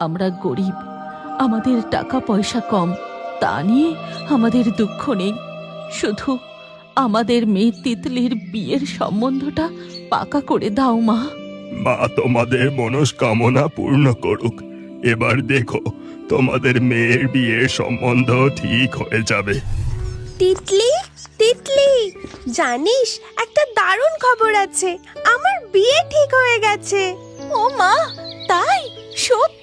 আমরা গরিব। আমাদের টাকা পয়সা কম তা নিয়ে আমাদের দুঃখ নেই। শুধু আমাদের মেয়ে তিতলির বিয়ের সম্বন্ধটা পাকা করে দাও মা। মা তোমাদের মনস্কামনা পূর্ণ করুক। এবার দেখো তোমাদের মেয়ের বিয়ের সম্বন্ধ ঠিক হয়ে যাবে। তিতলি তিতলি জানিস একটা দারুণ খবর আছে। আমার বিয়ে ঠিক হয়ে গেছে। ও মা তাই? সত্যি?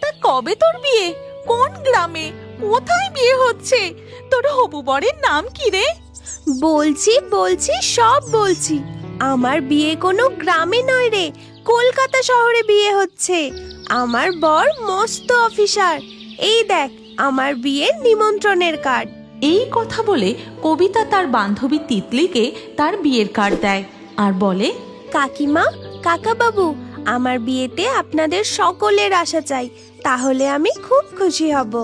তা কবে তোর বিয়ে? কোন গ্রামে? কোথায় বিয়ে হচ্ছে? তোর হবু বরের নাম কি রে? বলছি বলছি সব বলছি। আমার বিয়ে কোনো গ্রামে নয় রে। কলকাতা শহরে বিয়ে হচ্ছে। আমার বর মস্ত অফিসার। এই দেখ আমার বিয়ের নিমন্ত্রণের কার্ড। এই কথা বলে কবিতা তার বান্ধবী তিতলিকে তার বিয়ের কার্ড দেয়। আর বলে কাকিমা কাকাবাবু আমার বিয়েতে আপনাদের সকলের আশা চাই তাহলে আমি খুব খুশি হব।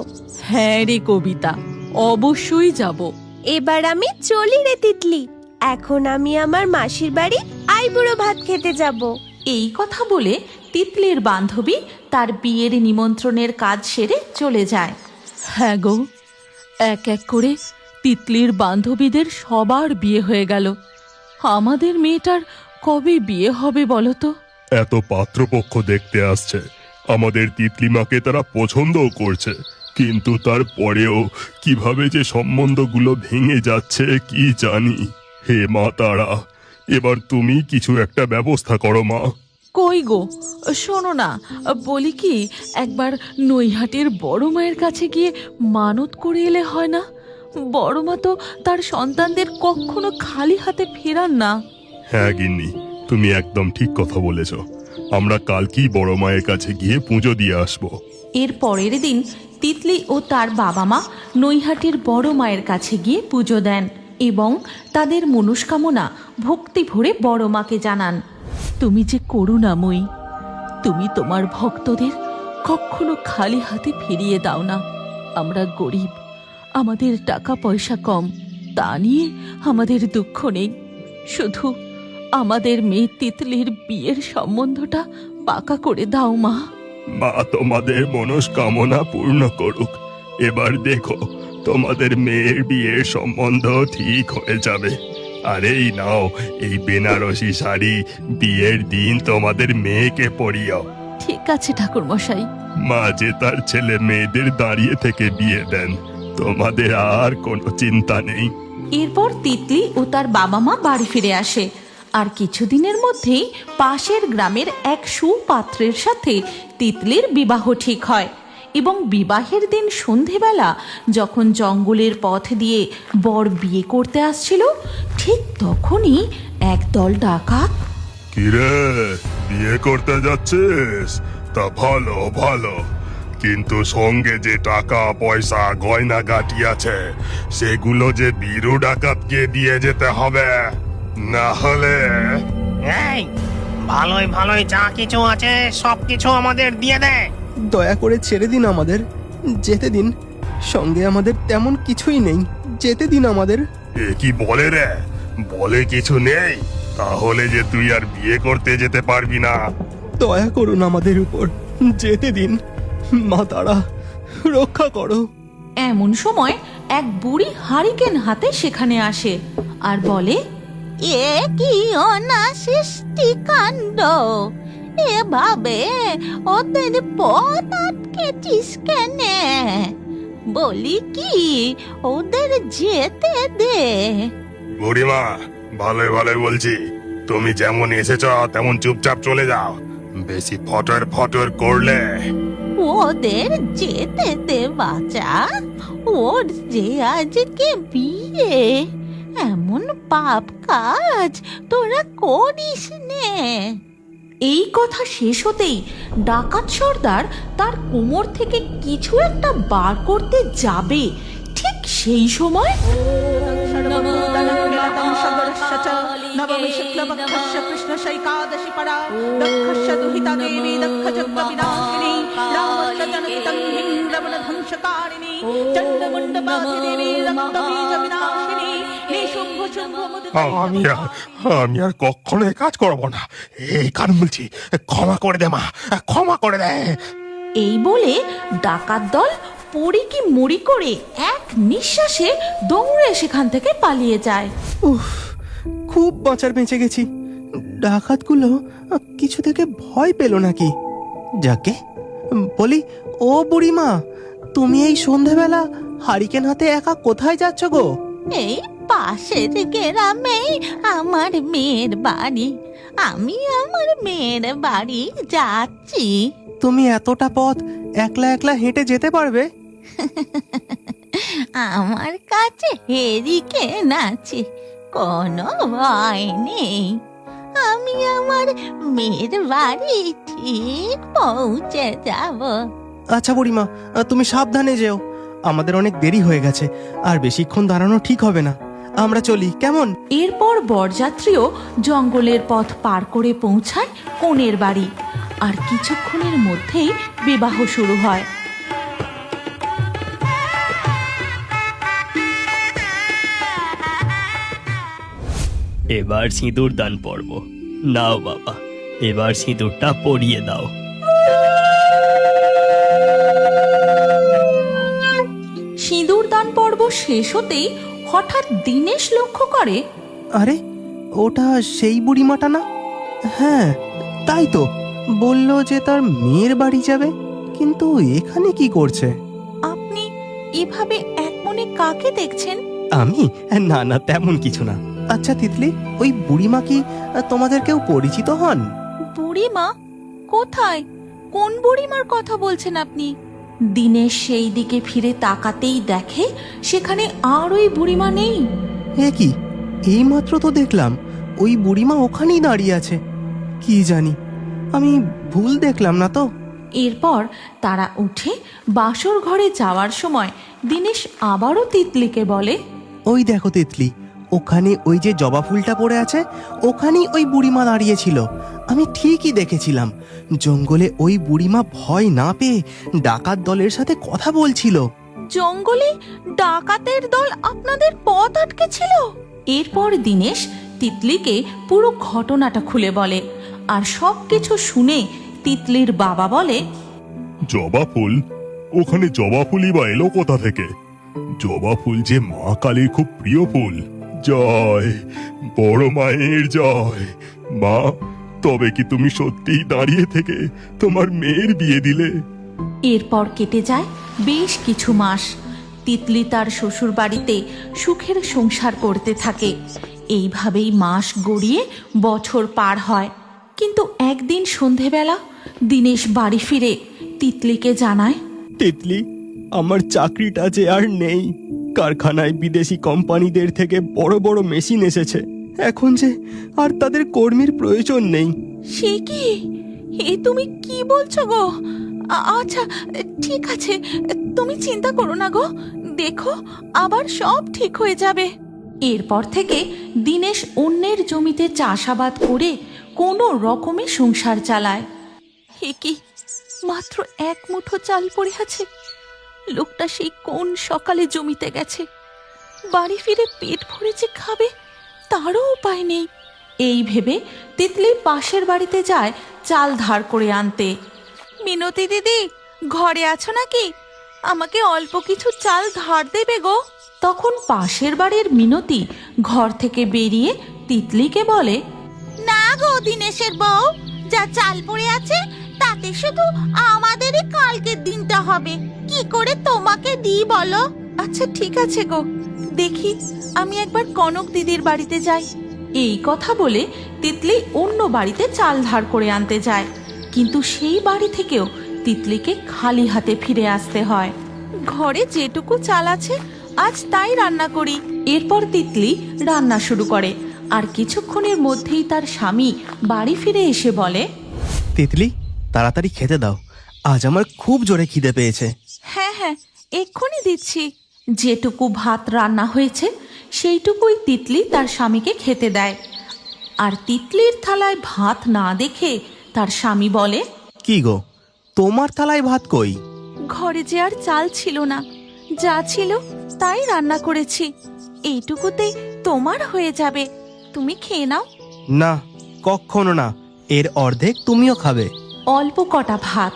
হ্যাঁ রে কবিতা অবশ্যই যাব। এবার আমি চলি রে তিতলি এখন আমি আমার মাসির বাড়ি আইবুড়ো ভাত খেতে যাব। এই কথা বলে তিতলির বান্ধবী তার বিয়ের নিমন্ত্রণের কাজ সেরে চলে যায়। হ্যাঁ গো এক এক করে তিতলির বান্ধবীদের সবার বিয়ে হয়ে গেল। আমাদের মেয়েটার কবে বিয়ে হবে বলো তো? এত পাত্রপক্ষ দেখতে আসছে। আমাদের তিতলিমাকে তারা পছন্দও করছে। কিন্তু তারপরেও কীভাবে যে সম্বন্ধগুলো ভেঙে যাচ্ছে কি জানি। হে মা তারা এবার তুমি কিছু একটা ব্যবস্থা করো মা। কই গো? শোনো না বলি কি একবার নৈহাটির বড় মায়ের কাছে গিয়ে মানত করে এলে হয় না? বড় মা তো তার সন্তানদের কখনো খালি হাতে ফেরান না। হ্যাঁ গিন্নি তুমি একদম ঠিক কথা বলেছ। আমরা কালকেই বড় মায়ের কাছে গিয়ে পুজো দিয়ে আসব। এর পরের দিন তিতলি ও তার বাবা মা নৈহাটির বড় মায়ের কাছে গিয়ে পুজো দেন এবং তাদের মনস্কামনা ভক্তি ভরে বড় মাকে জানান। তুমি যে করুণাময়ী তুমি তোমার ভক্তদের কখনো খালি হাতে ফিরিয়ে দাও না। আমরা গরিব আমাদের টাকা পয়সা কম তা নিয়ে আমাদের দুঃখ নেই। শুধু আমাদের মেয়ে তিতলির বিয়ের সম্বন্ধটা পাকা করে দাও মা। মা তোমাদের মনস্কামনা পূর্ণ করুক। এবার দেখো তোমাদের মেয়ের বিয়ের সম্বন্ধ ঠিক হয়ে যাবে। আর এই নাও এই বেনারসি শাড়ি বিয়ের দিন তোমাদের মেয়েকে পরিও ঠিক আছে ঠাকুর মশাই মা যে তার ছেলে মেয়েদের দাঁড়িয়ে থেকে বিয়ে দেন তোমাদের আর কোনো চিন্তা নেই। এরপর তিতলি ও তার বাবা মা বাড়ি ফিরে আসে। আর কিছুদিনের মধ্যেই পাশের গ্রামের এক সুপাত্রের সাথে তিতলির বিবাহ ঠিক হয় এবং বিবাহের দিন সন্ধেবেলা যখন জঙ্গলের পথ দিয়ে বর বিয়ে করতে আসছিল, ঠিক তখনই একদল ডাকাত কিরে, বিয়ে করতে যাচ্ছিস? তা ভালো ভালো। কিন্তু সঙ্গে যে টাকা, পয়সা গয়না গাটি আছে, সেগুলো যে বীরু ডাকাতকে দিয়ে যেতে হবে। না হলে এই ভালোই ভালোই যা কিছু আছে সব কিছু আমাদের দিয়ে দে। দয়া করে ছেড়ে দিন আমাদের। যেতে দিন। সঙ্গে আমাদের তেমন কিছুই নেই। যেতে দিন আমাদের। এ কি বলে রে? বলে কিছু নেই। তাহলে যে তুই আর বিয়ে করতে যেতে পারবি না। দয়া করুন আমাদের উপর। যেতে দিন। মা তারা রক্ষা করো। এমন সময় এক বুড়ি হারিকেন হাতে সেখানে আসে। আর বলে এ কি অনাসৃষ্টি কাণ্ড? এভাবে ওদের পথ আটকেছিস কেনে? বলি কি ওদের যেতে দে। বুড়িমা ভালোই ভালোই বলছি। তুমি যেমন এসেছ তেমন চুপচাপ চলে যাও। বেশি ফটর ফটর করলে। ওদের যেতে দে বাচ্চা ওর যে আজকে বিয়ে এমন পাপ কাজ তোরা করিস নে। এই কথা শেষ হতেই ডাকাত সর্দার তার কোমর থেকে কিছু একটা বার করতে যাবে। ঠিক সেই সময় আমি আর আমি আর কখনো এ কাজ করব না। এই কান বলছি ক্ষমা করে দে মা ক্ষমা করে দে। এই বলে ডাকাত দল পড়ি কি মুড়ি করে এক নিঃশ্বাসে দৌড়ে সেখান থেকে পালিয়ে যায়। উফ খুব বাঁচার বেঁচে গেছি। ডাকাতগুলো আহ, কিছু থেকে ভয় পেল নাকি? যাকে? বলি ও বুড়িমা তুমি এই সন্ধেবেলা হারিকেন হাতে একা কোথায় যাচ্ছ গো? এই পাশের গ্রামেই আমার মেয়ের বাড়ি। আমি আমার মেয়ের বাড়ি যাচ্ছি। তুমি এতটা পথ একলা একলা হেঁটে যেতে পারবে? আমার কাছে হেরিকেন আছে কোনো ভয় নেই। আমি আমার মেয়ের বাড়ি ঠিক পৌঁছে যাব। আচ্ছা বুড়িমা তুমি সাবধানে যেও। আমাদের অনেক দেরি হয়ে গেছে আর বেশিক্ষণ দাঁড়ানো ঠিক হবে না। আমরা চলি কেমন? এরপর বরযাত্রীও জঙ্গলের পথ পার করে পৌঁছায় কনের বাড়ি আর কিছুক্ষণের মধ্যেই বিবাহ শুরু হয়। এবার সিঁদুর দান পর্ব। নাও বাবা এবার সিঁদুরটা পরিয়ে দাও। সিঁদুর দান পর্ব শেষ হতেই হঠাৎ দিনেশ লক্ষ্য করে। আরে ওটা সেই বুড়িমাটা না? হ্যাঁ তাই তো। বলল যে তার মেয়ের বাড়ি যাবে কিন্তু এখানে কি করছে? আপনি এভাবে এক মনে কাকে দেখছেন? আমি? না না তেমন কিছু না। আচ্ছা তিতলি ওই বুড়িমা কি তোমাদের কেউ পরিচিত হন? বুড়িমা? কোথায়? কোন বুড়িমার কথা বলছেন আপনি? দিনেশ সেই দিকে ফিরে তাকাতেই দেখে সেখানে আর ওই বুড়িমা নেই। এ কি? এইমাত্র তো দেখলাম। ওই বুড়িমা ওখানেই দাঁড়িয়ে আছে। কি জানি? আমি ভুল দেখলাম না তো? এরপর তারা উঠে বাসর ঘরে যাওয়ার সময় দিনেশ আবারও তিতলিকে বলে ওই দেখো তিতলি ওখানে ওই যে জবা ফুলটা পড়ে আছে ওখানেই ওই বুড়িমা দাঁড়িয়েছিল। আমি ঠিকই দেখেছিলাম। জঙ্গলে ওই বুড়িমা ভয় না পেয়ে ডাকাত দলের সাথে কথা বলছিল। জঙ্গলে ডাকাতের দল আপনাদের পথ আটকেছিল? এরপর দিনেশ তিতলিকে পুরো ঘটনাটা খুলে বলে আর সব কিছু শুনে তিতলির বাবা বলে জবা ফুল? ওখানে জবা ফুলই বা এলো কোথা থেকে? জবা ফুল যে মা কালীর খুব প্রিয় ফুল। জয় বড় মায়ের জয়। মা তবে কি তুমি সত্যিই দাঁড়িয়ে থেকে তোমার মেয়ের বিয়ে দিলে? এরপর কেটে যায় বেশ কিছু মাস। তিতলি তার শ্বশুর বাড়িতে সুখের সংসার করতে থাকে। এইভাবেই মাস গড়িয়ে বছর পার হয়। কিন্তু একদিন সন্ধেবেলা দিনেশ বাড়ি ফিরে তিতলিকে জানায় তিতলি আমার চাকরিটা যে আর নেই। কারখানায় বিদেশি কোম্পানিদের থেকে বড় বড় মেশিন এসেছে। এখন যে আর তাদের কর্মীর প্রয়োজন নেই। সে কি? এ তুমি কি বলছো গো? আচ্ছা ঠিক আছে, তুমি চিন্তা করো না গো। দেখো, আবার সব ঠিক হয়ে যাবে। এরপর থেকে দিনেশ অন্যের জমিতে চাষাবাদ করে কোনো রকমে সংসার চালায়। হে কি, মাত্র এক মুঠো চাল পড়ে আছে? লোকটা সেই কোন সকালে জমিতে গেছে? বাড়ি ফিরে পেট ভরে যে খাবে, তারও উপায় নেই। এই ভেবে তিতলি পাশের বাড়িতে যায় চাল ধার করে আনতে। মিনতি দিদি, ঘরে আছো নাকি? আমাকে অল্প কিছু চাল ধার দেবে গো। তখন পাশের বাড়ির মিনতি ঘর থেকে বেরিয়ে তিতলিকে বলে, না গো দিনেশের বউ, যা চাল পড়ে আছে, তাতে শুধু আমাদেরই কালকের দিনটা হবে। কি করে তোমাকে দিই বলো? আচ্ছা ঠিক আছে গো। দেখি আমি একবার কনক দিদির বাড়িতে যাই। এই কথা বলে তিতলি অন্য বাড়িতে চাল ধার করে আনতে যায়। কিন্তু সেই বাড়ি থেকেও তিতলিকে খালি হাতে ফিরে আসতে হয়। ঘরে যেটুকু চাল আছে আজ তাই রান্না করি। এরপর তিতলি রান্না শুরু করে। আর কিছুক্ষণের মধ্যেই তার স্বামী বাড়ি ফিরে এসে বলে তিতলি তাড়াতাড়ি খেতে দাও। আজ আমার খুব জোরে খিদে পেয়েছে। হ্যাঁ এক্ষুনি দিচ্ছি। যেটুকু ভাত রান্না হয়েছে সেইটুকুই তিতলি তার স্বামীকে খেতে দেয়। আর তিতলির থালায় ভাত না দেখে তার স্বামী বলে কি গো তোমার থালায় ভাত কই? ঘরে যে আর চাল ছিল না যা ছিল তাই রান্না করেছি। এইটুকুতেই তোমার হয়ে যাবে। তুমি খেয়ে নাও। না কখনো না এর অর্ধেক তুমিও খাবে। অল্প কটা ভাত।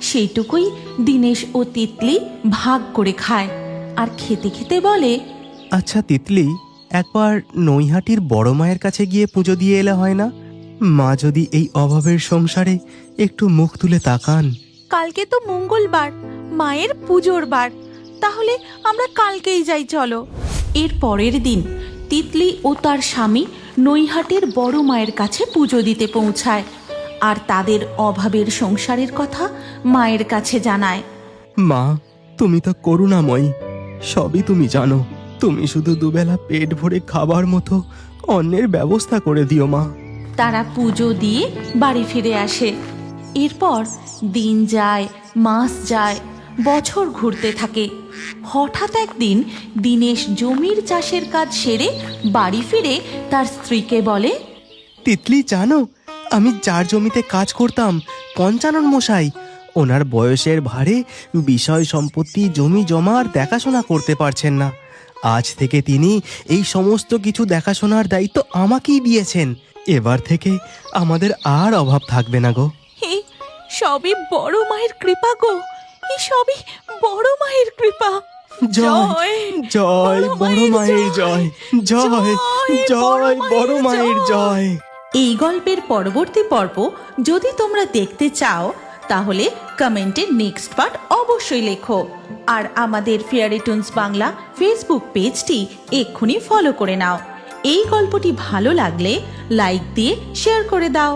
সেইটুকুই দিনেশ ও তিতলি ভাগ করে খায়। আর খেতে খেতে বলে আচ্ছা তিতলি একবার নৈহাটির বড় মায়ের কাছে গিয়ে পুজো দিয়ে এলে হয় না? মা যদি এই অভাবের সংসারে একটু মুখ তুলে তাকান। কালকে তো মঙ্গলবার মায়ের পুজোর বার। তাহলে আমরা কালকেই যাই চলো। এর পরের দিন তিতলি ও তার স্বামী নৈহাটির বড় মায়ের কাছে পুজো দিতে পৌঁছায়। আর তাদের অভাবের সংসারের কথা মায়ের কাছে জানায়। মা তুমি তো করুণাময়ী। সবই তুমি জানো। তুমি শুধু দুবেলা পেট ভরে খাবার মতো অন্যের ব্যবস্থা করে দিও মা। তারা পুজো দিয়ে বাড়ি ফিরে আসে। এরপর দিন যায় মাস যায় বছর ঘুরতে থাকে। হঠাৎ একদিন দিনেশ জমির চাষের কাজ সেরে বাড়ি ফিরে তার স্ত্রীকে বলে তিতলি জানো আমি যার জমিতে কাজ করতাম পঞ্চানন মশাই ওনার বয়সের ভারে বিষয় সম্পত্তি জমি জমা আর দেখাশোনা করতে পারছেন না। আজ থেকে তিনি এই সমস্ত কিছু দেখাশোনার দায়িত্ব আমাকেই দিয়েছেন। এবার থেকে আমাদের আর অভাব থাকবে না গো। সবই বড় মায়ের কৃপা গো। সবই বড় মায়ের কৃপা। জয় জয় বড় মায়ের জয়। জয় জয় বড় মায়ের জয়। এই গল্পের পরবর্তী পর্ব যদি তোমরা দেখতে চাও, তাহলে কমেন্টে নেক্সট পার্ট অবশ্যই লেখো। আর আমাদের ফেয়ারিটুনস বাংলা ফেসবুক পেজটি এক্ষুনি ফলো করে নাও। এই গল্পটি ভালো লাগলে লাইক দিয়ে শেয়ার করে দাও।